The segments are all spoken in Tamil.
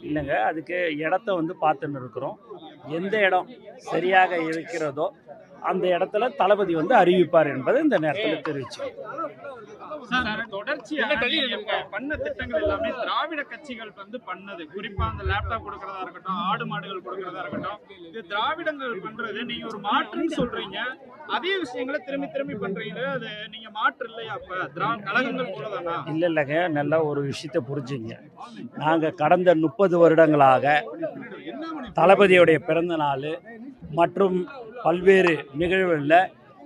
இல்லைங்க அதுக்கு இடத்த வந்து பார்த்துன்னு இருக்கிறோம். எந்த இடம் சரியாக இருக்கிறதோ அந்த இடத்துல தளபதி வந்து அறிவிப்பார் என்பதை இந்த நேரத்தில் தெரிவிச்சு சார், தொடர்ச்சியா நீங்க பண்ண திட்டங்கள் எல்லாமே திராவிட கட்சிகள் வந்து பண்ணது. குறிப்பா அந்த லேப்டாப் கொடுக்கறதா இருக்கட்டும் ஆடு மாடுகள் கொடுக்கறதா இருக்கட்டும் இது திராவிடங்கள் பண்றது. நீங்க ஒரு மாற்றுன்னு சொல்றீங்க. அதே விஷயங்களை திரும்பி திரும்பி பண்றீங்க அது நீங்க மாற்று இல்லையா அப்ப? கழகங்கள் போலதானா? இல்லை இல்லைங்க. நல்லா ஒரு விஷயத்தை புரிஞ்சுங்க. நாங்கள் கடந்த முப்பது வருடங்களாக தளபதியுடைய பிறந்த நாள் மற்றும் பல்வேறு நிகழ்வுகளில்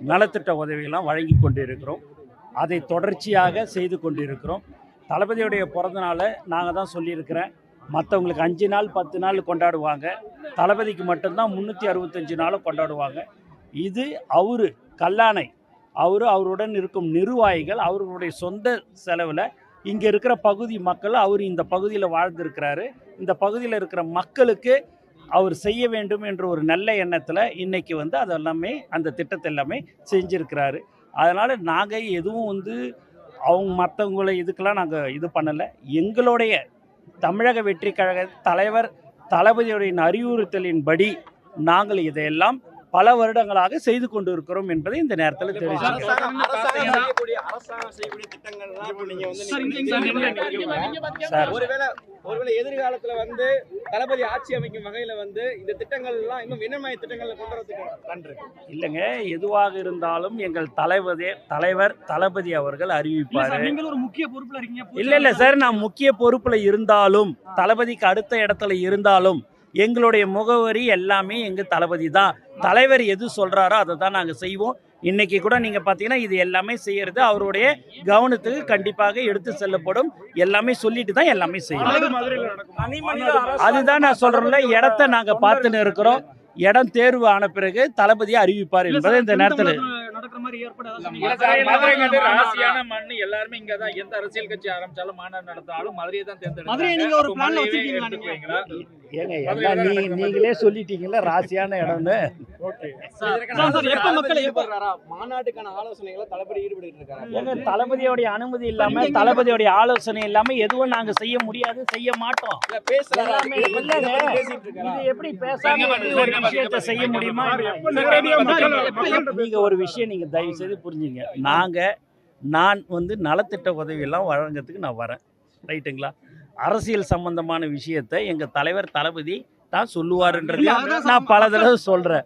நலத்திட்ட உதவிகள்லாம் வழங்கி கொண்டிருக்கிறோம். அதை தொடர்ச்சியாக செய்து கொண்டிருக்கிறோம். தளபதியுடைய பிறந்தநாளை நாங்கள் தான் சொல்லியிருக்கிறேன். மற்றவங்களுக்கு அஞ்சு நாள் பத்து நாள் கொண்டாடுவாங்க. தளபதிக்கு மட்டும்தான் முந்நூற்றி அறுபத்தஞ்சு நாளும் கொண்டாடுவாங்க. இது அவர் கல்லானை அவரு அவருடன் இருக்கும் நிர்வாகிகள் அவர்களுடைய சொந்த செலவில் இங்கே இருக்கிற பகுதி மக்கள் அவர் இந்த பகுதியில் வாழ்ந்திருக்கிறாரு. இந்த பகுதியில் இருக்கிற மக்களுக்கு அவர் செய்ய வேண்டும் என்ற ஒரு நல்ல எண்ணத்தில் இன்றைக்கி வந்து அதெல்லாமே அந்த திட்டத்தை எல்லாமே செஞ்சுருக்கிறாரு. அதனால் நாங்கள் எதுவும் வந்து அவங்க மற்றவங்களை இதுக்கெல்லாம் நாங்கள் இது பண்ணலை. எங்களுடைய தமிழக வெற்றி கழக தலைவர் தளபதியுடைய அறிவுறுத்தலின்படி நாங்கள் இதையெல்லாம் பல வருடங்களாக செய்து கொண்டு இருக்கிறோம் என்பதை இந்த நேரத்தில் வந்து சார், ஒருவேளை ஒருவேளை எதிர்காலத்துல வந்து தளபதி ஆட்சி அமைக்கும் வகையில வந்து இந்த திட்டங்கள் எல்லாம் இன்னும் என்னமாய திட்டங்களை கொண்டு வரதுக்கு நன்றி. இல்லைங்க எதுவாக இருந்தாலும் எங்கள் தலைவதே தலைவர் தளபதி அவர்கள் அறிவிப்பார் சார், நீங்களும் ஒரு முக்கிய பொறுப்புல இருக்கீங்க இல்ல இல்ல சார் நான் முக்கிய பொறுப்புல இருந்தாலும் தளபதிக்கு அடுத்த இடத்துல இருந்தாலும் எங்களுடைய முகவரி எல்லாமே எங்க தளபதி தான். தலைவர் எது சொல்றாரோ அதை தான் நாங்க செய்வோம். இன்னைக்கு கூட நீங்க பாத்தீங்கன்னா இது எல்லாமே செய்யறது அவருடைய கவனத்துக்கு கண்டிப்பாக எடுத்து செல்லப்படும். எல்லாமே சொல்லிட்டு தான் எல்லாமே நடக்கும். அதுதான் நான் சொல்றேன்ல இடத்த நாங்க பார்த்துன்னு இருக்கிறோம். இடம் தேர்வு ஆன பிறகு தளபதி அறிவிப்பார் என்பதை இந்த நேரத்தில் நடக்கிற மாதிரி ராசியான எல்லாருமே இங்க தான் எந்த அரசியல் கட்சி ஆரம்பிச்சாலும் மாநாடு நடத்தாலும் மதுரையை தான் தேர்ந்தெடுத்தாங்க மதுரையை நீங்க ஒரு அப்ப plan ல மதுரையவே வச்சிருக்கீங்களா? ஏங்க நீங்களே சொல்லிட்டீங்கல்ல ராசியான இடம்னு. தளபதியோடைய அனுமதி இல்லாம தளபதியோடைய ஆலோசனை இல்லாம எதுவும் நாங்க செய்ய முடியாது செய்ய மாட்டோம். இதை எப்படி பேசாம ஒரு விஷயத்தை செய்ய முடியுமா? நீங்க ஒரு விஷயம் நீங்க தயவு செய்து புரிஞ்சுங்க. நாங்க நான் வந்து நலத்திட்ட உதவி எல்லாம் வழங்குறதுக்கு நான் வரேன். ரைட்டுங்களா? அரசியல் சம்பந்தமான விஷயத்தை எங்க தலைவர் தளபதி தான் சொல்லுவாருன்றது நான் பல தடவை சொல்றேன்.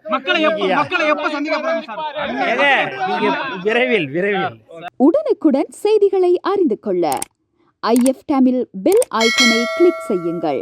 விரைவில் விரைவில். உடனுக்குடன் செய்திகளை அறிந்து கொள்ள ஐஎஃப் தமிழ் பெல் ஐக்கனை கிளிக் செய்யுங்கள்.